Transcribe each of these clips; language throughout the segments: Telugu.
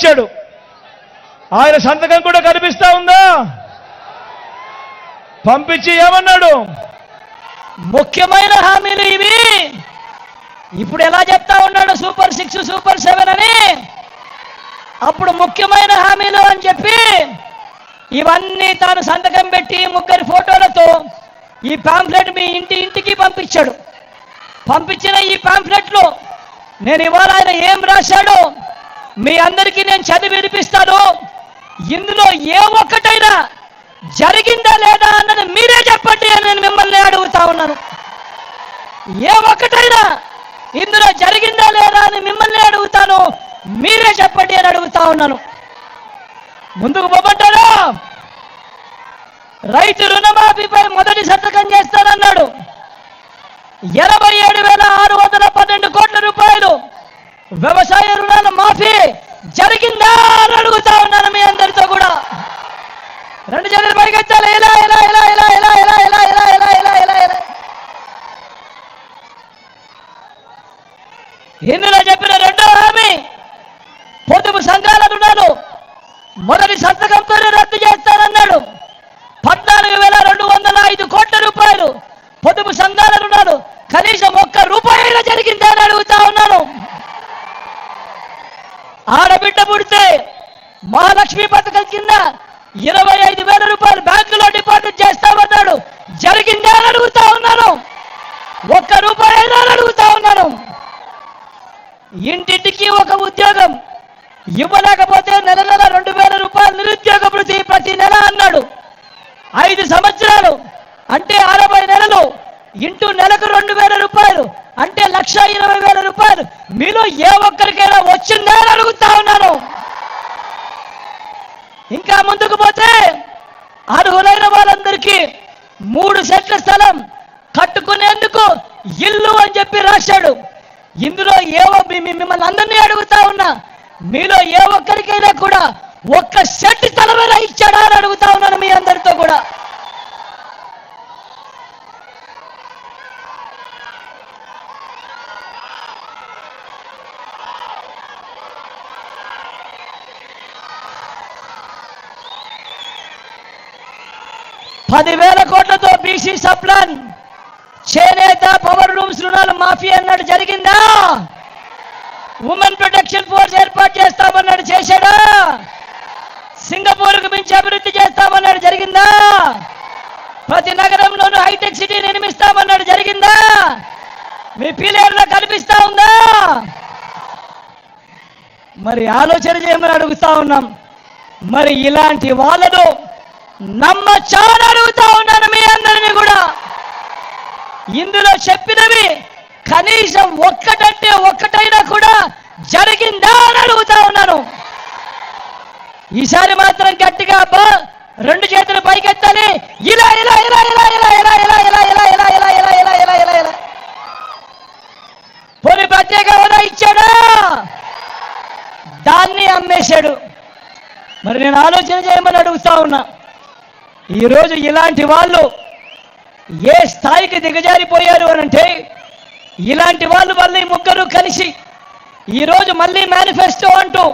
ఇచ్చాడు. ఆయన సంతకం కూడా కనిపిస్తా ఉందా? పంపించి ఏమన్నాడు? ముఖ్యమైన హామీలు ఇవి. ఇప్పుడు ఎలా చెప్తా ఉన్నాడు సూపర్ సిక్స్ సూపర్ సెవెన్ అని? అప్పుడు ముఖ్యమైన హామీలు అని చెప్పి ఇవన్నీ తాను సంతకం పెట్టి ముగ్గురి ఫోటోలతో ఈ పాంప్లెట్ మీ ఇంటి ఇంటికి పంపించాడు. పంపించిన ఈ పాంప్లెట్లో నేను ఇవాళ ఆయన ఏం రాశాడో మీ అందరికీ నేను చదివి వినిపిస్తాను. ఇందులో ఏ ఒక్కటైనా జరిగిందా లేదా అన్నది మీరే చెప్పండి అని నేను మిమ్మల్ని అడుగుతా ఉన్నాను. ఏ ఒక్కటైనా ఇందులో జరిగిందా లేదా అని మిమ్మల్ని అడుగుతాను. మీరే చెప్పండి అని అడుగుతా ఉన్నాను. ముందుకు పోమంటారా? రైతు రుణమాఫీపై మొదటి సంతకం చేస్తానన్నాడు. ఎనభై ఏడు వేల ఆరు వందల పన్నెండు కోట్ల రూపాయలు వ్యవసాయ రుణాల మాఫీ జరిగిందా అని అడుగుతా ఉన్నాను మీ అందరితో కూడా రెండు చేతులు పరిగెత్తాలి ఇలా ఇలా ఇలా ఇలా ఇలా ఇలా ఇలా ఇలా ఇలా ఇలా ఇలా ఇలా ఇందులో చెప్పిన రెండో హామీ పొదుపు సంఘాల రుణాలు మొదటి సంతకంతోనే రద్దు చేస్తానన్నాడు పద్నాలుగు వేల రెండు వందల ఐదు కోట్ల రూపాయలు పొదుపు సంఘాల రుణాలు కనీసం ఒక్క రూపాయి జరిగిందా అని అడుగుతా ఉన్నాను ఆడబిడ్డ పుడితే మహాలక్ష్మి పథకం కింద ఇరవై ఐదు వేల రూపాయలు బ్యాంకులో డిపాజిట్ చేస్తామన్నాడు. జరిగిందే అని అడుగుతా ఉన్నాను. ఒక్క రూపాయి అయినా అని అడుగుతా ఉన్నాను. ఇంటింటికి ఒక ఉద్యోగం ఇవ్వలేకపోతే నెల నెల రెండు వేల రూపాయలు నిరుద్యోగ వృత్తి ప్రతి నెల అన్నాడు. ఐదు సంవత్సరాలు అంటే అరవై నెలలు ఇంటూ నెలకు రెండు వేల రూపాయలు అంటే లక్ష ఇరవై వేల రూపాయలు. మీలో ఏ ఒక్కరికైనా వచ్చిందా అడుగుతా ఉన్నాను. ఇంకా ముందుకు పోతే అర్హులైన వాళ్ళందరికీ మూడు సెట్ల స్థలం కట్టుకునేందుకు ఇల్లు అని చెప్పి రాశాడు. ఇందులో ఏవో మిమ్మల్ని అందరినీ అడుగుతా ఉన్నా. మీలో ఏ ఒక్కరికైనా కూడా ఒక్క సెట్ స్థలమైనా ఇచ్చాడా అని అడుగుతా ఉన్నాను మీ అందరితో కూడా. పదివేల కోట్లతో బీసీ సప్లాన్. చేనేత పవర్ రూమ్స్ రుణాలు మాఫీ అన్నాడు. జరిగిందా? ఉమెన్ ప్రొటెక్షన్ ఫోర్స్ ఏర్పాటు చేస్తామన్నాడు. చేశాడా? సింగపూర్కు మించి అభివృద్ధి చేస్తామన్నాడు. జరిగిందా? ప్రతి నగరంలోనూ హైటెక్ సిటీ నిర్మిస్తామన్నాడు. జరిగిందా? మీ పీలేరులో కనిపిస్తా ఉందా? మరి ఆలోచన చేయమని అడుగుతా ఉన్నాం. మరి ఇలాంటి వాళ్ళను నమ్మచ్చా అడుగుతా ఉన్నాను మీ అందరినీ కూడా ఇందులో చెప్పినవి కనీసం ఒక్కటంటే ఒక్కటైనా కూడా జరిగిందా అని అడుగుతా ఉన్నాను ఈసారి మాత్రం గట్టిగా అబ్బా రెండు చేతులు పైకెత్తాలి ఇలా ఇలా ఇలా ఇలా ఇలా ఇలా ఇలా ఇలా ఇలా ఇలా ఇలా ఇలా ఇలా ఇలా ఇలా ఇలా పోనీ ప్రత్యేక హోదా ఇచ్చాడా దాన్ని అమ్మేశాడు మరి నేను ఆలోచన చేయమని అడుగుతా ఉన్నా ఈరోజు ఇలాంటి వాళ్ళు ఏ స్థాయికి దిగజారిపోయారు అని అంటే ఇలాంటి వాళ్ళు మళ్ళీ ముగ్గురు కలిసి ఈరోజు మళ్ళీ మేనిఫెస్టో అంటూ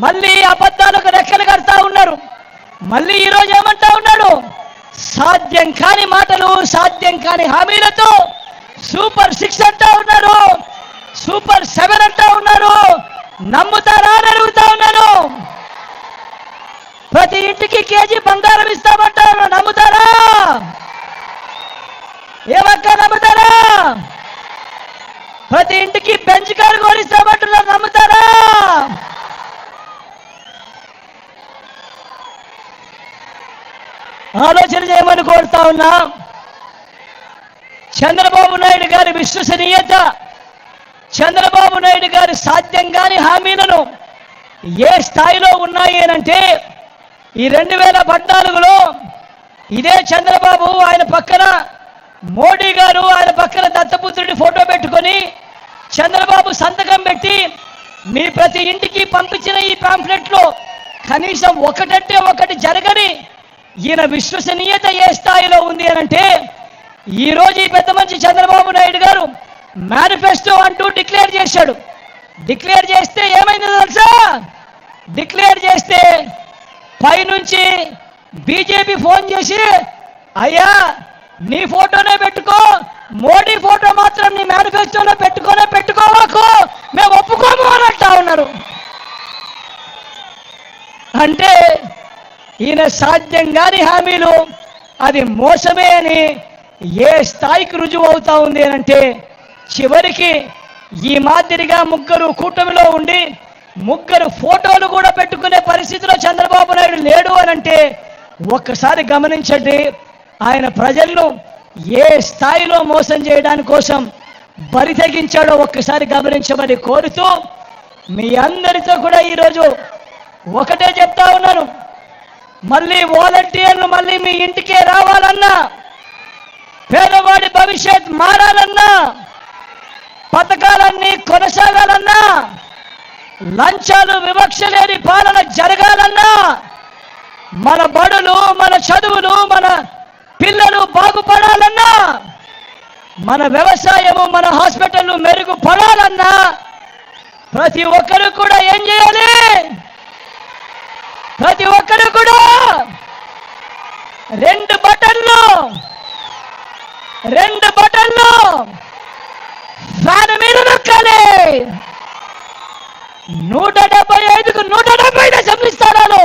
మళ్ళీ అబద్ధాలకు రెక్కలు కడతా ఉన్నారు. మళ్ళీ ఈరోజు ఏమంటా ఉన్నాడు? సాధ్యం కాని మాటలు సాధ్యం కాని హామీలతో సూపర్ సిక్స్ అంటా ఉన్నారు సూపర్ సెవెన్ అంటా ఉన్నారు నమ్ముతారా అని అడుగుతా ఉన్నాను ప్రతి ఇంటికి కేజీ బంగారం ఇస్తామంటారు నమ్ముతారా? ఏమక్క నమ్ముతారా? ప్రతి ఇంటికి బెంచ్ కారు కూడా నమ్ముతారా? ఆలోచన చేయమని కోరుతా ఉన్నా చంద్రబాబు నాయుడు గారి విశ్వసనీయత చంద్రబాబు నాయుడు గారి సాధ్యం కాని హామీలను ఏ స్థాయిలో ఉన్నాయేనంటే ఈ రెండు వేల పద్నాలుగులో ఇదే చంద్రబాబు ఆయన పక్కన మోడీ గారు ఆయన పక్కన దత్తపుత్రుడి ఫోటో పెట్టుకొని చంద్రబాబు సంతకం పెట్టి మీ ప్రతి ఇంటికి పంపించిన ఈ పాంఫ్లెట్లో కనీసం ఒకటంటే ఒకటి జరగని ఈయన విశ్వసనీయత ఏ స్థాయిలో ఉంది అనంటే అంటే ఈరోజు ఈ పెద్ద మంచి చంద్రబాబు నాయుడు గారు మేనిఫెస్టో అంటూ డిక్లేర్ చేశాడు. డిక్లేర్ చేస్తే ఏమైందో తెలుసా? డిక్లేర్ చేస్తే పైనుంచి బీజేపీ ఫోన్ చేసి అయ్యా నీ ఫోటోనే పెట్టుకో మోడీ ఫోటో మాత్రం నీ మేనిఫెస్టోలో పెట్టుకోనే పెట్టుకోవాకు మేము ఒప్పుకోము అని అంటా ఉన్నారు. అంటే ఈయన సాధ్యం కాని హామీలు అది మోసమే అని ఏ స్థాయికి రుజువు అవుతా ఉంది అని అంటే చివరికి ఈ మాదిరిగా ముగ్గురు కూటమిలో ఉండి ముగ్గురు ఫోటోలు కూడా పెట్టుకునే పరిస్థితిలో చంద్రబాబు నాయుడు లేడు అని అంటే ఒక్కసారి గమనించండి ఆయన ప్రజలను ఏ స్థాయిలో మోసం చేయడానికి కోసం బరి తెగించాడో ఒక్కసారి గమనించమని కోరుతూ మీ అందరితో కూడా ఈరోజు ఒకటే చెప్తా ఉన్నాను. మళ్ళీ వాలంటీర్లు మళ్ళీ మీ ఇంటికే రావాలన్నా పేదవాడి భవిష్యత్ మారాలన్నా పథకాలన్నీ కొనసాగాలన్నా లంచాలు వివక్ష లేని పాలన జరగాలన్నా మన బడులు మన చదువులు మన పిల్లలు బాగుపడాలన్నా మన వ్యవసాయము మన హాస్పిటల్ మెరుగుపడాలన్నా ప్రతి ఒక్కరు కూడా ఏం చేయాలి? ప్రతి ఒక్కరు కూడా రెండు బటన్లు రెండు బటన్లు ఫ్యాన్ మీద నొక్కాలి. నూట డెబ్బై ఐదుకు నూట డెబ్బై ఐదు అసెంబ్లీ స్థానాలు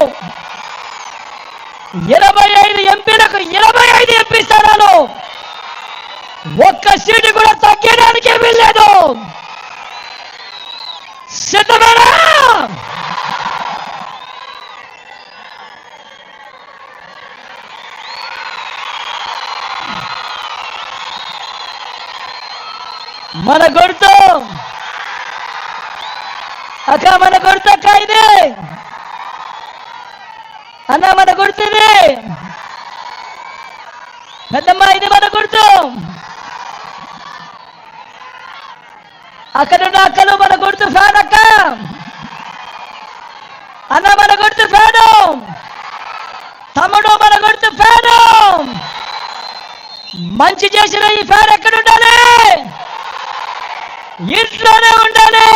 ఇరవై ఐదు ఎంపీలకు ఇరవై ఐదు ఎంపీ స్థానాలు ఒక్క సీటు కూడా తగ్గడానికి ఏమీ లేదు. సిద్ధమేనా? మన గుర్తు అక్క మన గుర్తు అక్క ఇది అన్న మన గుర్తు ఇది పెద్దమ్మ ఇది మన గుర్తు. అక్కడున్న అక్కలు మన గుర్తు ఫ్యాన్ అక్క. అన్న మన గుర్తు ఫ్యాను. తమ్ముడు మన గుర్తు ఫ్యాను. మంచి చేసిన ఈ ఫ్యాన్ ఎక్కడ ఉండాలి? ఇంట్లోనే ఉండాలి.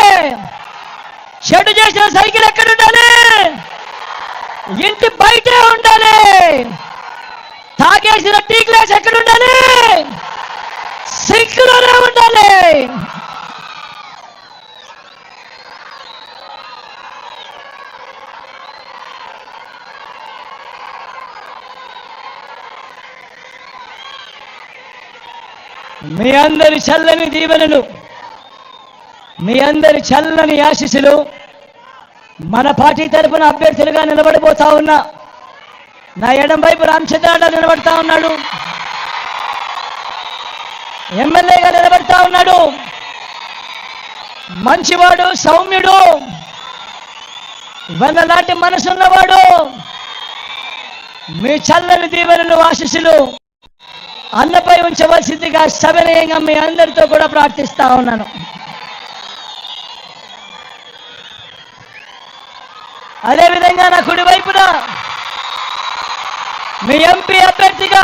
చెడు చేసిన సైకిల్ ఎక్కడ ఉండాలి? ఇంటి బయటే ఉండాలి. తాగేసిన టీ గ్లాస్ ఎక్కడ ఉండాలి? సింక్లోనే ఉండాలి. మీ అందరి చల్లని దీవెనలు మీ అందరి చల్లని ఆశీస్సులు మన పార్టీ తరఫున అభ్యర్థులుగా నిలబడిపోతా ఉన్నా. నా ఎడం వైపు రామచంద్రాడ నిలబడతా ఉన్నాడు. ఎమ్మెల్యేగా నిలబడతా ఉన్నాడు. మంచివాడు సౌమ్యుడు లాంటి మనసున్నవాడు మీ చల్లని దీవెనలు ఆశీస్సులు అన్నపై ఉంచవలసిందిగా సవినయంగా మీ అందరితో కూడా ప్రార్థిస్తా ఉన్నాను. అదేవిధంగా నా కుడి వైపున మీ ఎంపీ అభ్యర్థిగా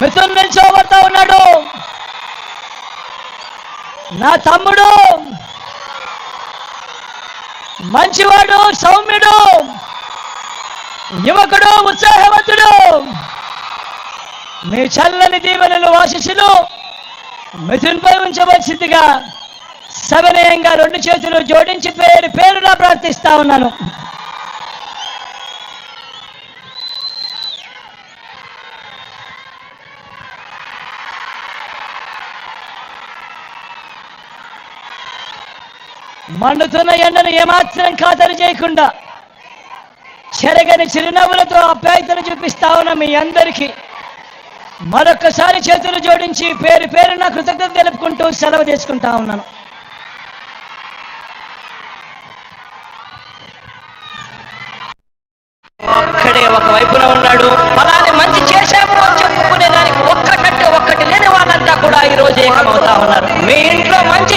మిథున్ నిల్చోబడతా ఉన్నాడు. నా తమ్ముడు మంచివాడు సౌమ్యుడు యువకుడు ఉత్సాహవంతుడు. మీ చల్లని దీవెనలు ఆశిస్సులు మిథున్పై ఉంచవలసిందిగా సవినయంగా రెండు చేతులు జోడించి పేరు పేరున ప్రార్థిస్తా ఉన్నాను. మండుతున్న ఎండను ఏమాత్రం ఖాతరు చేయకుండా చెరగని చిరునవ్వులతో అభ్యర్థులు చూపిస్తా ఉన్న మీ అందరికీ మరొక్కసారి చేతులు జోడించి పేరు పేరున కృతజ్ఞత తెలుపుకుంటూ సెలవు తీసుకుంటా ఉన్నాను. ఒక్కడే ఒక వైపున ఉన్నాడు. అలానే మంచి చేశాము అని చెప్పుకునే దానికి ఒక్కటంటే ఒక్కటి లేని వాళ్ళంతా కూడా ఈ రోజు ఏకమవుతా ఉన్నారు. మీ ఇంట్లో మంచి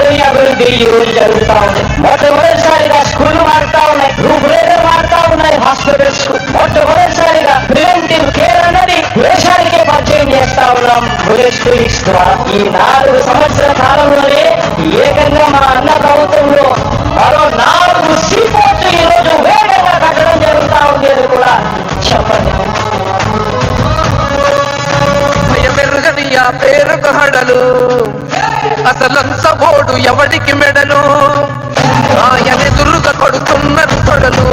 అభివృద్ధి ఈ రోజు జరుగుతా ఉంది మొట్టమొదటిసారిగా స్కూల్ మారుతా ఉన్నాయి రూపురేఖలు మారుతా ఉన్నాయి హాస్పిటల్స్ మొట్టమొదటిసారిగా ప్రివెంటివ్ కేర్ అన్నది దేశానికే పరిచయం చేస్తా ఉన్నాం. పోలీస్ క్లినిక్స్ ద్వారా ఈ నాలుగు సంవత్సరాల కాలంలోనే ఏకంగా మా అన్న ప్రభుత్వంలో మరో నాలుగు సీపోర్ట్లు ఈ రోజు వేగంగా కట్టడం జరుగుతా ఉంది అది కూడా చెప్పండి. భయమెరుగని ఆ పేరుకు హడలు. అసలంత ఎవడికి మెడలు? ఆయనెదురుగా కొడుతున్నారు తొడలు.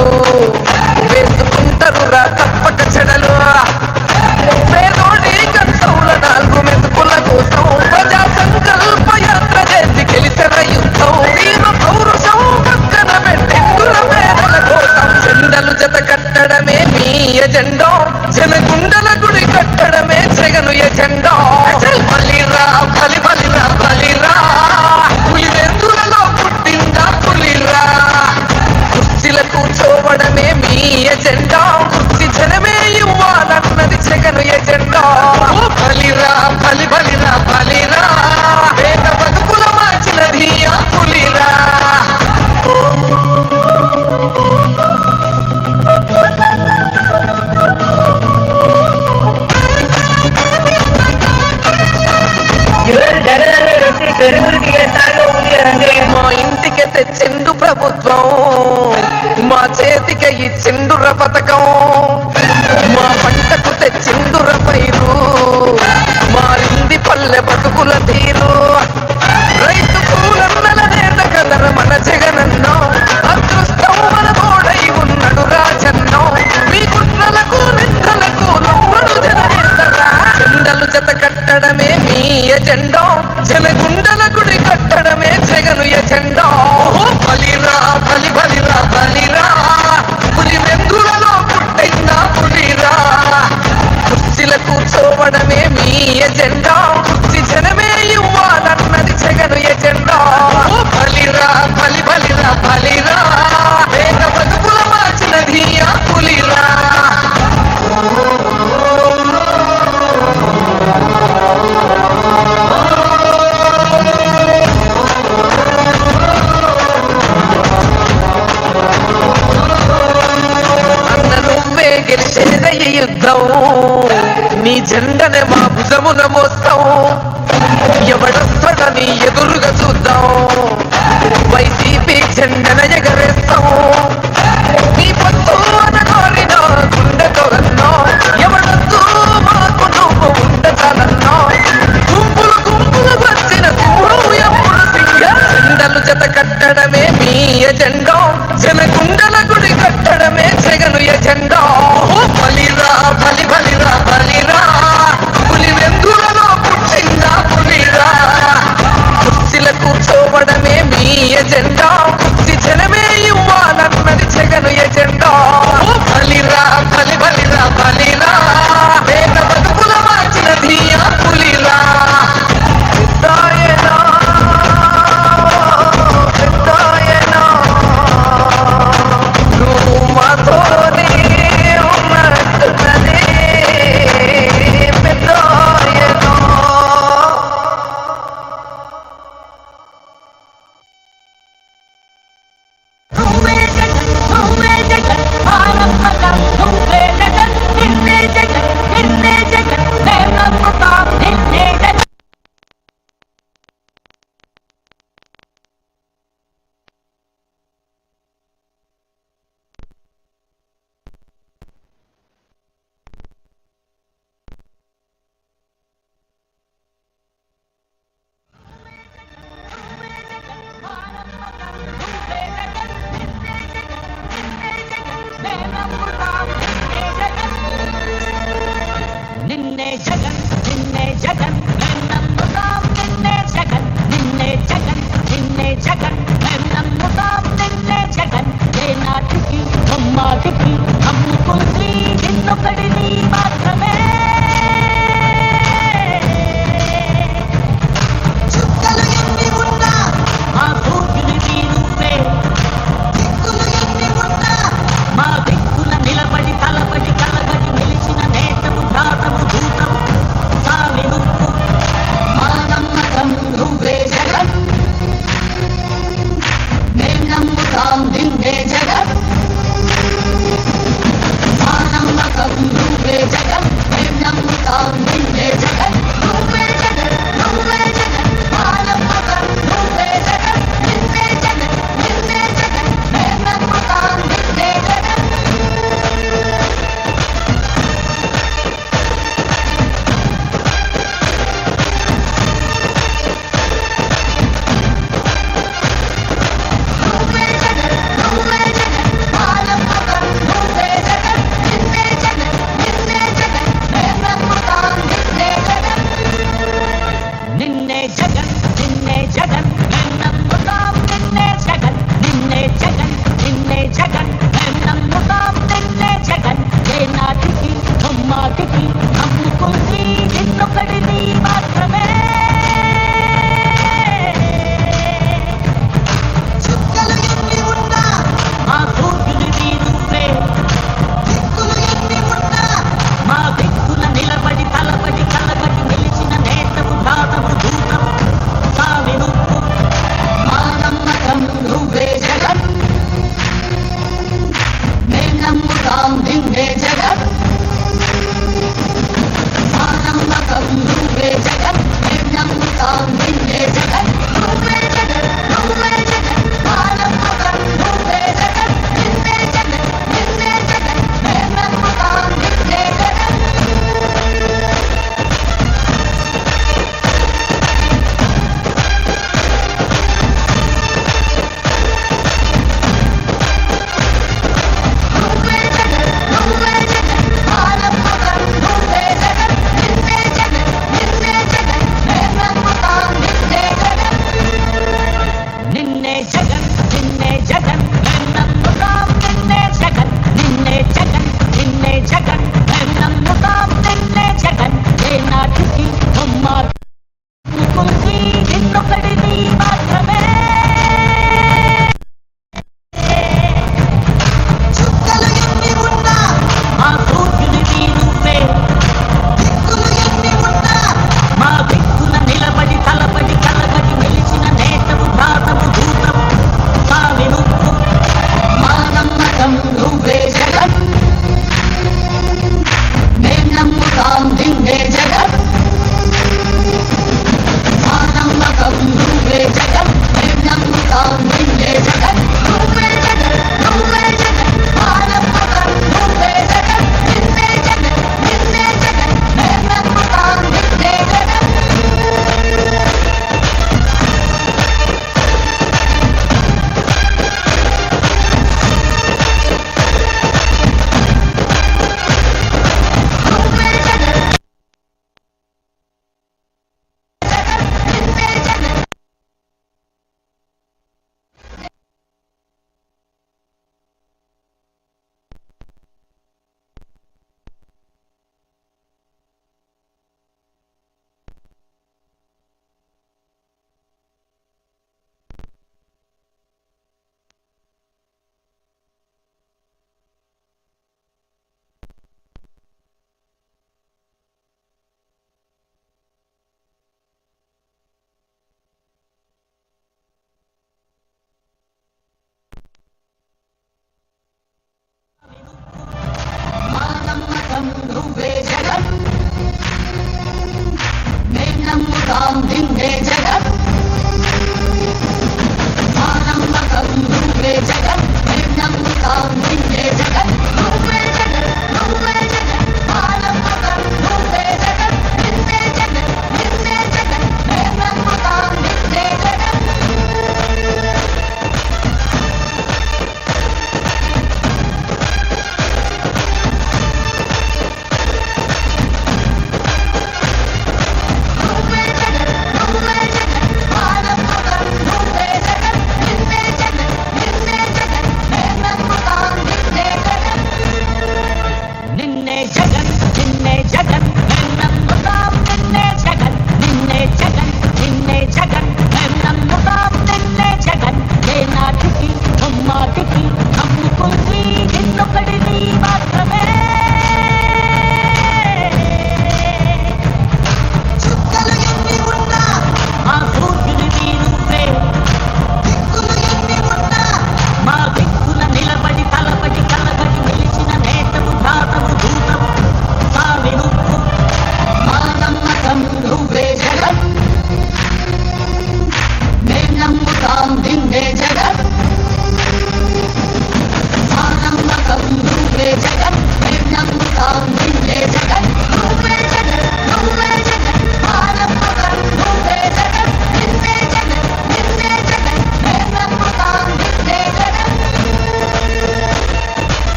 చేతికి పథకం మా పంటకు తెచ్చిండుర పైరు. మారింది పల్లె బతుకుల తీరు. జెండనే మా భుజమున మోస్తాం